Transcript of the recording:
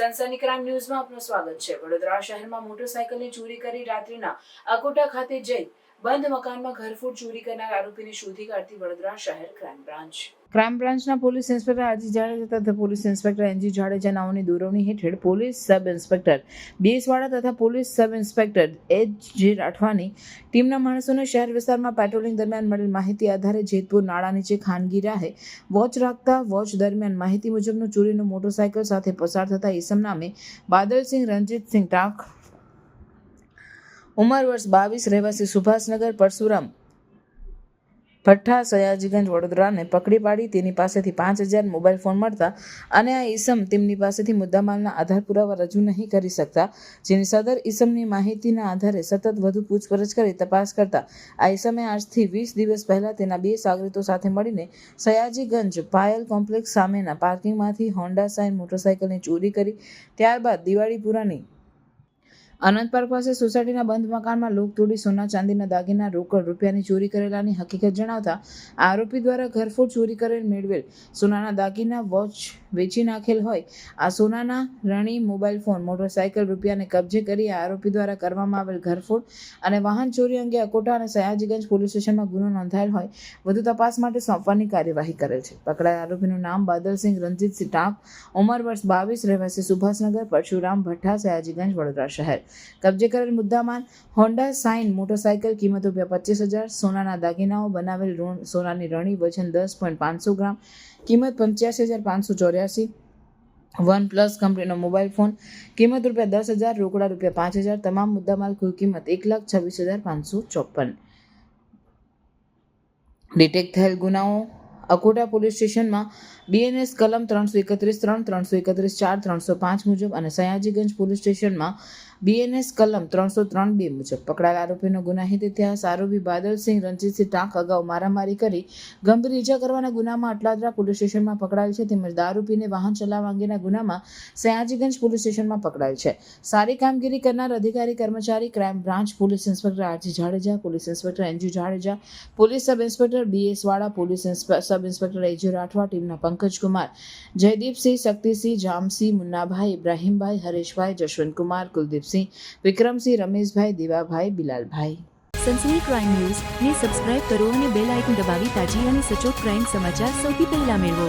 સનસની crime ન્યૂઝમાં આપનું સ્વાગત છે. વડોદરા શહેરમાં મોટરસાયકલની ચોરી કરી રાત્રિના અકોટા ખાતે જઈ બંધ મકાનમાં ઘરફોડ ચોરી કરનાર આરોપીને શોધી કાઢતી વડોદરા શહેર ક્રાઇમ બ્રાન્ચ. ક્રાઇમ બ્રાન્ચના પોલીસ ઇન્સ્પેક્ટર આજી જાડેજા તથા પોલીસ ઇન્સ્પેક્ટર એનજી જાડેજા નાઓની દોરવણી હેઠળ પોલીસ સબ ઇન્સ્પેક્ટર બીએસવાડા તથા પોલીસ સબ ઇન્સ્પેક્ટર એચ જે રાઠવાની ટીમના માણસોને શહેર વિસ્તારમાં પેટ્રોલિંગ દરમિયાન મળેલ માહિતી આધારે જેતપુર નાળા નીચે ખાનગી રાહે વોચ રાખતા વોચ દરમિયાન માહિતી મુજબનું ચોરીનું મોટરસાયકલ સાથે પસાર થતા ઈસમ નામે બાદલસિંહ, રણજીતસિંહ ટાંક ઉંમર વર્ષ બાવીસ રહેવાસી સુભાષનગર, પરશુરામ ભઠ્ઠા, સયાજીગંજ, વડોદરાને પકડી પાડી. તેની પાસેથી પાંચ હજાર મોબાઈલ ફોન મળતા અને આ ઈસમ તેમની પાસેથી મુદ્દામાલના આધાર પુરાવા રજૂ નહીં કરી શકતા, જેની સદર ઈસમની માહિતીના આધારે સતત વધુ પૂછપરછ કરી તપાસ કરતા. આ ઈસમે આજથી વીસ દિવસ પહેલા તેના બે સાગરીતો સાથે મળીને સયાજીગંજ પાયલ કોમ્પ્લેક્સ સામેના પાર્કિંગમાંથી હોન્ડા સાઇન મોટરસાયકલની ચોરી કરી. ત્યારબાદ દિવાળીપુરાની અનંત પાર્ક પાસે સોસાયટીના બંધ મકાનમાં લોક તોડી સોના ચાંદીના દાગીના રોકડ રૂપિયાની ચોરી કરેલાની હકીકત જણાવતા આરોપી દ્વારા ઘરફોડ ચોરી કરેલ મેળવેલ સોનાના દાગીના વોચ વેચી નાખેલ હોય. આ સોનાના રણી મોબાઈલ ફોન, મોટરસાયકલ રૂપિયાને કબજે કરી આરોપી દ્વારા કરવામાં આવેલ ઘરફોડ અને વાહન ચોરી અંગે અકોટા અને સયાજીગંજ પોલીસ સ્ટેશનમાં ગુનો નોંધાયેલ હોય, વધુ તપાસ માટે સોંપવાની કાર્યવાહી કરેલ છે. પકડાયેલ આરોપીનું નામ બાદલસિંહ રણજીતસિંહ ટાંક ઉંમર વર્ષ બાવીસ, રહેવાસી સુભાષનગર, પરશુરામ ભઠ્ઠા સયાજીગંજ, વડોદરા શહેર. કબજે કરેલ મુદ્દામાલ હોન્ડા સાઇન મોટરસાયકલ કિંમત રૂપિયા પચીસ હજાર, સોનાના દાગીનાઓ બનાવેલ ઋણ, સોનાની રણી વજન દસ પોઈન્ટ પાંચસો ગ્રામ, કિંમત પંચ્યાસી હજાર પાંચસો ચોર્યાસી, વન પ્લસ કંપનીનો મોબાઈલ ફોન, કિંમત રૂપિયા દસ હજાર, રોકડા રૂપિયા પાંચ હજાર, તમામ મુદ્દામાલ કુલ કિંમત એક લાખ છવ્વીસ હજાર પાંચસો ચોપન. ડિટેક્ટ થયેલ ગુનાઓ, અકોટા પોલીસ સ્ટેશનમાં બીએનએસ કલમ ત્રણસો એકત્રીસ, ત્રણ ત્રણસો એકત્રીસ, ચાર ત્રણસો પાંચ મુજબ અને સયાજીગંજ પોલીસ સ્ટેશનમાં બીએનએસ કલમ ત્રણસો ત્રણ બે મુજબ પકડાયેલ આરોપીનો ગુનાહિત ઇતિહાસ. આરોપી બાદલસિંહ, રણજીતસિંહ ટાંક અગાઉ મારામારી કરી ગંભીર ઈજા કરવાના ગુનામાં અટલાદરા પોલીસ સ્ટેશનમાં પકડાયેલ છે. તેમજ દારૂપીને વાહન ચલાવવા અંગેના ગુનામાં સયાજીગંજ પોલીસ સ્ટેશનમાં પકડાયેલ છે. સારી કામગીરી કરનાર અધિકારી, કર્મચારી, crime branch police inspector RG Jadeja, police inspector NG Jadeja, police sub inspector BS Vala, police sub inspector AG Rathwa ટીમના પંકજ કુમાર, જયદીપસિંહ, શક્તિસિંહ, જામસિંહ, મુન્નાભાઈ, ઇબ્રાહીમભાઈ, હરેશભાઈ, જશવંતકુમાર કુલદીપસિંહ વિક્રમસિંહ રમેશભાઈ, દેવાભાઈ, બિલાલભાઈ. સનસની ક્રાઇમ ન્યૂઝ ને સબસ્ક્રાઇબ કરો અને બેલ આઇકન દબાવી તાજી અને સચોટ ક્રાઇમ સમાચાર સૌથી પહેલા મેળવો.